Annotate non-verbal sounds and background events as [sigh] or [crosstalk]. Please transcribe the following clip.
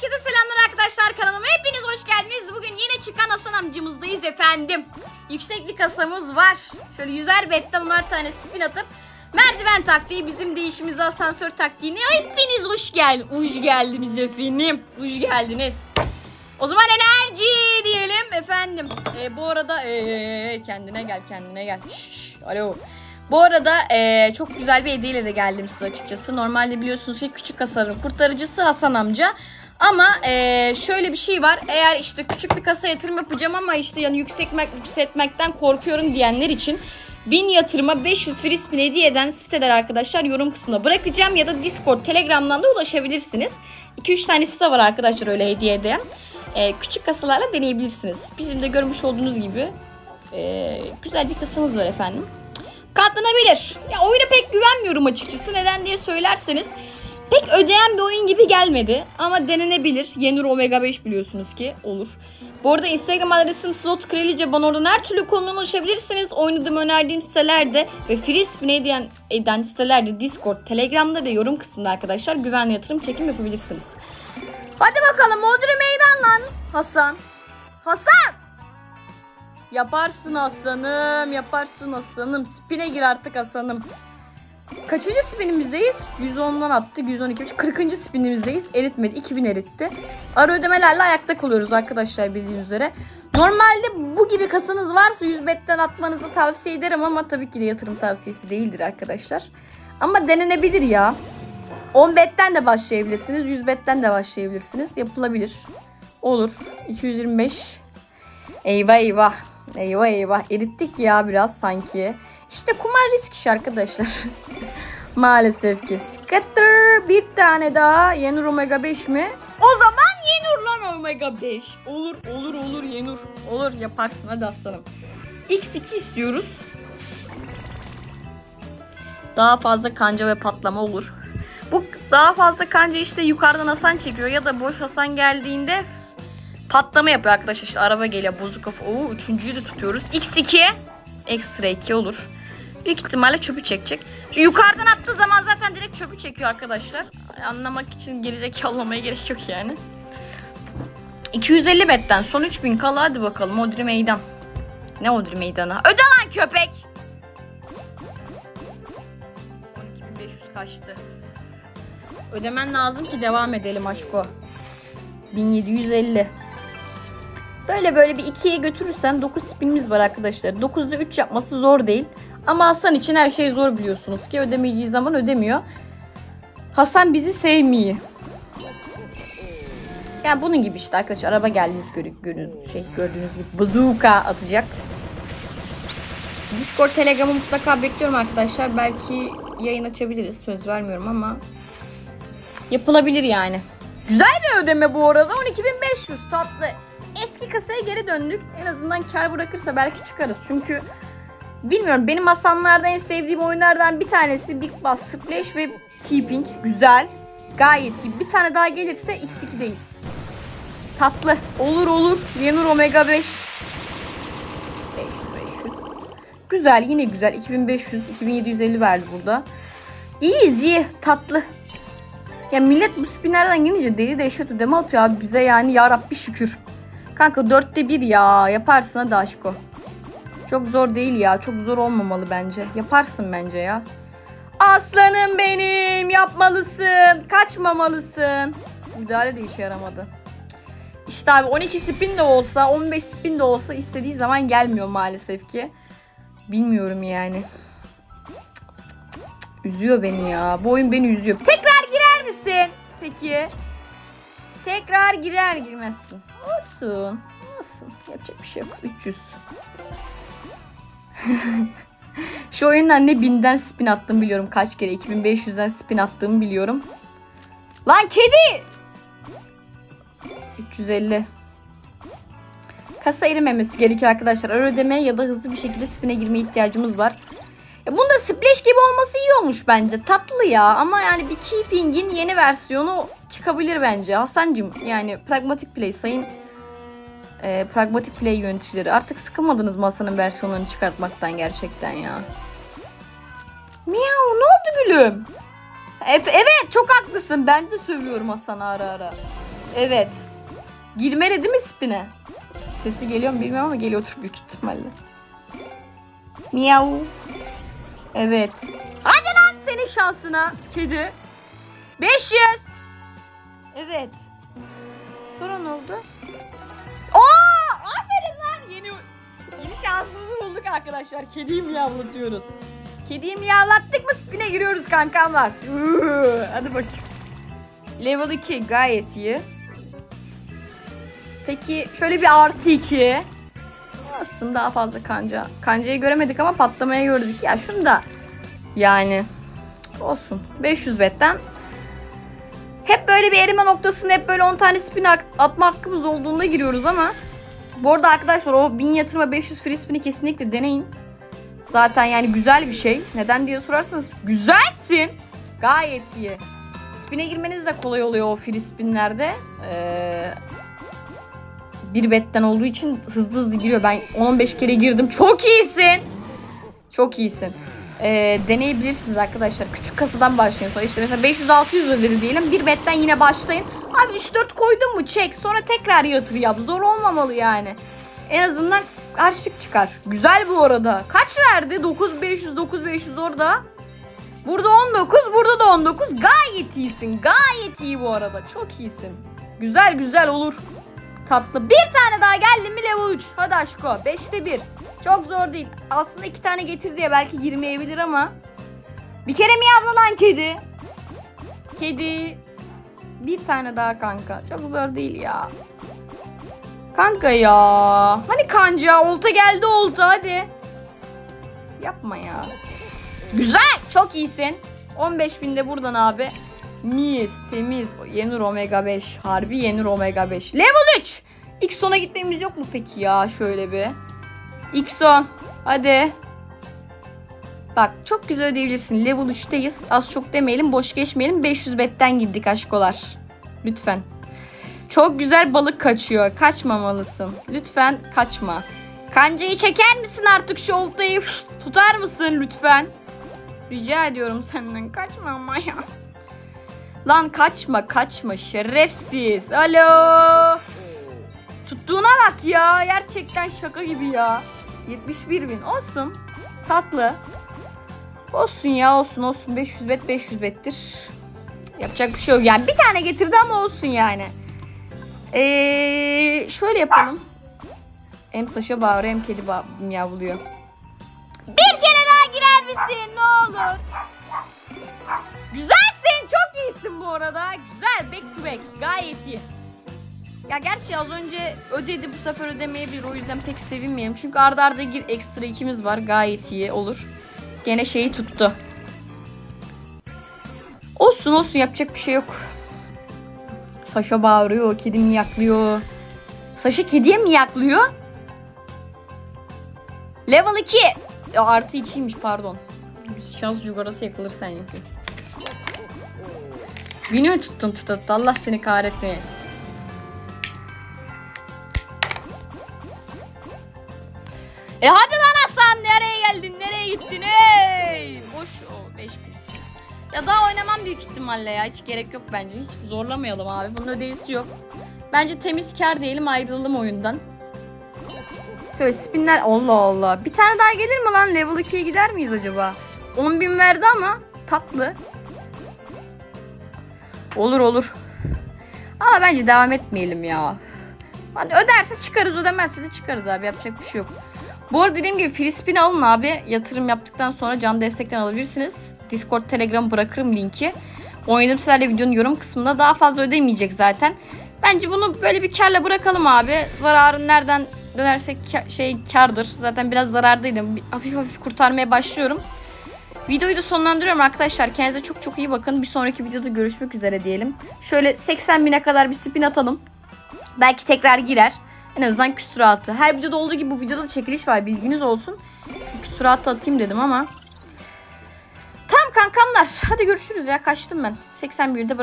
Herkese selamlar arkadaşlar kanalıma hepiniz hoş geldiniz. Bugün yine çıkan Hasan amcamızdayız efendim. Yüksek bir kasamız var. Şöyle yüzer betten onar tane spin atıp merdiven taktiği bizim değişimiz asansör taktiğini hepiniz hoş gel. Hoş geldiniz efendim. Hoş geldiniz. O zaman enerji diyelim efendim. Ee, bu arada ee, kendine gel kendine gel. Şş, alo. Bu arada ee, çok güzel bir hediyeyle de geldim size açıkçası. Normalde biliyorsunuz ki küçük kasanın kurtarıcısı Hasan amca. Ama ee, şöyle bir şey var. Eğer işte küçük bir kasa yatırım yapacağım ama işte yani yükseltmek, yükseltmekten korkuyorum diyenler için 1000 yatırıma 500 free spin hediye eden siteler arkadaşlar yorum kısmına bırakacağım ya da Discord, Telegram'dan da ulaşabilirsiniz. 2-3 tane site var arkadaşlar öyle hediye eden. Ee, küçük kasalarla deneyebilirsiniz. Bizim de görmüş olduğunuz gibi ee, güzel bir kasamız var efendim. Katlanabilir. Ya oyuna pek güvenmiyorum açıkçası. Neden diye söylerseniz pek ödeyen bir oyun gibi gelmedi. Ama denenebilir. Yenur Omega 5 biliyorsunuz ki olur. Bu arada Instagram adresim slot kraliçe bana oradan her türlü konudan ulaşabilirsiniz. Oynadığım önerdiğim sitelerde ve free spin eden, eden sitelerde Discord, Telegram'da ve yorum kısmında arkadaşlar güvenli yatırım çekim yapabilirsiniz. Hadi bakalım Odri meydan lan Hasan. Hasan! Yaparsın aslanım, yaparsın aslanım. Spine gir artık aslanım. Kaçıncı spinimizdeyiz? 110'dan attı, 112. 40. spinimizdeyiz. Eritmedi, 2000 eritti. Ara ödemelerle ayakta kalıyoruz arkadaşlar bildiğiniz üzere. Normalde bu gibi kasanız varsa 100 betten atmanızı tavsiye ederim ama tabii ki de yatırım tavsiyesi değildir arkadaşlar. Ama denenebilir ya. 10 betten de başlayabilirsiniz, 100 betten de başlayabilirsiniz. Yapılabilir. Olur. 225. Eyvah eyvah. Eyvah eyvah. Erittik ya biraz sanki. İşte kumar risk işi arkadaşlar. [laughs] Maalesef ki. Scatter bir tane daha. Yenur Omega 5 mi? O zaman Yenur lan Omega 5. Olur olur olur Yenur. Olur yaparsın hadi aslanım. X2 istiyoruz. Daha fazla kanca ve patlama olur. Bu daha fazla kanca işte yukarıdan Hasan çekiyor ya da boş Hasan geldiğinde patlama yapıyor arkadaşlar. İşte araba geliyor bozuk kafa. Oo üçüncüyü de tutuyoruz. X2 ekstra 2 olur. Büyük ihtimalle çöpü çekecek. Çünkü yukarıdan attığı zaman zaten direkt çöpü çekiyor arkadaşlar. Anlamak için gerizekalı olmaya gerek yok yani. 250 betten son 3000 kala hadi bakalım Odri meydan. Ne Odri meydanı? Öde lan köpek! 12500 kaçtı. Ödemen lazım ki devam edelim aşko. 1750. Böyle böyle bir ikiye götürürsen 9 spinimiz var arkadaşlar. 9'da 3 yapması zor değil. Ama Hasan için her şey zor biliyorsunuz ki ödemeyeceği zaman ödemiyor. Hasan bizi sevmiyor. Yani bunun gibi işte arkadaşlar araba geldiğiniz gördüğünüz şey gördüğünüz gibi bazooka atacak. Discord, Telegram'ı mutlaka bekliyorum arkadaşlar. Belki yayın açabiliriz. Söz vermiyorum ama yapılabilir yani. Güzel bir ödeme bu arada. 12.500 tatlı. Eski kasaya geri döndük. En azından kar bırakırsa belki çıkarız. Çünkü bilmiyorum benim Hasanlardan en sevdiğim oyunlardan bir tanesi Big Boss Splash ve Keeping. Güzel. Gayet iyi. Bir tane daha gelirse X2'deyiz. Tatlı. Olur olur. Yenur Omega 5. 500 500. Güzel yine güzel. 2500 2750 verdi burada. Easy. Tatlı. Ya millet bu spinlerden gelince deli dehşet ödeme atıyor abi bize yani ya Rabbi şükür. Kanka dörtte bir ya yaparsın hadi aşko. Çok zor değil ya çok zor olmamalı bence. Yaparsın bence ya. Aslanım benim yapmalısın kaçmamalısın. Müdahale de işe yaramadı. İşte abi 12 spin de olsa 15 spin de olsa istediği zaman gelmiyor maalesef ki. Bilmiyorum yani. Üzüyor beni ya. Bu oyun beni üzüyor. Tekrar girer misin? Peki. Tekrar girer girmezsin. Olsun. Olsun. Yapacak bir şey yok. 300. [laughs] Şu oyundan ne binden spin attım biliyorum kaç kere. 2500'den spin attığımı biliyorum. Lan kedi! 350. Kasa erimemesi gerekiyor arkadaşlar. Ara ödemeye ya da hızlı bir şekilde spine girmeye ihtiyacımız var. Ya bunda splash gibi olması iyi olmuş bence. Tatlı ya ama yani bir keeping'in yeni versiyonu çıkabilir bence. Hasancım yani pragmatic play sayın e, pragmatic play yöneticileri. Artık sıkılmadınız mı Hasan'ın versiyonlarını çıkartmaktan gerçekten ya. Miau ne oldu gülüm? Efe, evet çok haklısın. Ben de sövüyorum Hasan'ı ara ara. Evet. Girmeli değil mi spine? Sesi geliyor mu bilmiyorum ama geliyordur büyük ihtimalle. Miau. Evet. Hadi lan senin şansına kedi. 500. Evet. Sonra ne oldu? Yeni yeni şansımızı bulduk arkadaşlar. Kediyi miyavlatıyoruz. Kediyi miyavlattık mı spine giriyoruz kankamlar. Üü, Hadi bakayım. Level 2 gayet iyi. Peki şöyle bir artı 2. Aslında daha fazla kanca. Kancayı göremedik ama patlamaya gördük. Ya şunu da yani olsun. 500 betten hep böyle bir erime noktasında hep böyle 10 tane spin at- atma hakkımız olduğunda giriyoruz ama bu arada arkadaşlar o 1000 yatırma 500 free spin'i kesinlikle deneyin. Zaten yani güzel bir şey. Neden diye sorarsanız güzelsin. Gayet iyi. Spin'e girmeniz de kolay oluyor o free spinlerde. Ee, bir betten olduğu için hızlı hızlı giriyor. Ben 15 kere girdim. Çok iyisin. Çok iyisin. Ee, deneyebilirsiniz arkadaşlar. Küçük kasadan başlayın. Sonra işte mesela 500-600 ödedi diyelim. Bir betten yine başlayın. Abi 3-4 koydun mu çek. Sonra tekrar yatır yap. Zor olmamalı yani. En azından karşılık çıkar. Güzel bu arada. Kaç verdi? 9500 9500 orada. Burada 19, burada da 19. Gayet iyisin. Gayet iyi bu arada. Çok iyisin. Güzel güzel olur. Tatlı. Bir tane daha geldi mi level 3. Hadi aşko. 5'te 1. Çok zor değil. Aslında iki tane getir diye belki girmeyebilir ama. Bir kere mi yavru lan kedi? Kedi. Bir tane daha kanka. Çok zor değil ya. Kanka ya. Hani kanca olta geldi olta hadi. Yapma ya. Güzel. Çok iyisin. 15 binde buradan abi. Mis, temiz. Yenur Omega 5. Harbi Yenur Omega 5. Level 3. İlk sona gitmemiz yok mu peki ya? Şöyle bir. İlk son. Hadi. Bak çok güzel ödeyebilirsin. Level 3'teyiz. Az çok demeyelim. Boş geçmeyelim. 500 betten girdik aşkolar. Lütfen. Çok güzel balık kaçıyor. Kaçmamalısın. Lütfen kaçma. Kancayı çeker misin artık şu oltayı? Tutar mısın lütfen? Rica ediyorum senden. Kaçma ama ya. Lan kaçma kaçma şerefsiz. Alo. Tuttuğuna bak ya. Gerçekten şaka gibi ya. 71 bin olsun. Tatlı. Olsun ya olsun olsun. 500 bet 500 bettir. Yapacak bir şey yok. Yani bir tane getirdi ama olsun yani. Ee, şöyle yapalım. Hem Saşa bağırıyor hem kedi bağ- miyavlıyor. Bir kere daha girer misin ne olur? Güzelsin çok iyisin bu arada. Güzel back to back gayet iyi. Ya gerçi az önce ödedi bu sefer ödemeyebilir o yüzden pek sevinmeyelim. Çünkü arda arda gir ekstra ikimiz var gayet iyi olur. Gene şeyi tuttu. Olsun olsun yapacak bir şey yok. Saşa bağırıyor, kedi miyaklıyor. Saşa kediye miyaklıyor. Level 2. Ya artı 2'ymiş pardon. Şans cugarası yakılır sen yapayım. Beni mi tuttun tutattı? Allah seni kahretmeye. E hadi lan Hasan nereye geldin nereye gittin hey? Boş o 5000. Ya daha oynamam büyük ihtimalle ya hiç gerek yok bence hiç zorlamayalım abi bunun ödeyisi yok. Bence temiz kar diyelim ayrılalım oyundan. Şöyle spinler Allah Allah. Bir tane daha gelir mi lan level 2'ye gider miyiz acaba? 10 bin verdi ama tatlı. Olur olur. Ama bence devam etmeyelim ya. Hani öderse çıkarız ödemezse de çıkarız abi yapacak bir şey yok. Bu arada dediğim gibi free spin alın abi. Yatırım yaptıktan sonra can destekten alabilirsiniz. Discord, Telegram bırakırım linki. Oynadım sizlerle videonun yorum kısmında daha fazla ödemeyecek zaten. Bence bunu böyle bir karla bırakalım abi. Zararın nereden dönersek şey kardır. Zaten biraz zarardaydım. Hafif hafif kurtarmaya başlıyorum. Videoyu da sonlandırıyorum arkadaşlar. Kendinize çok çok iyi bakın. Bir sonraki videoda görüşmek üzere diyelim. Şöyle 80 bine kadar bir spin atalım. Belki tekrar girer. En azından küsuratı. Her videoda olduğu gibi bu videoda da çekiliş var. Bilginiz olsun. Küsuratı atayım dedim ama. Tamam kankamlar. Hadi görüşürüz ya. Kaçtım ben. 81'de bırak.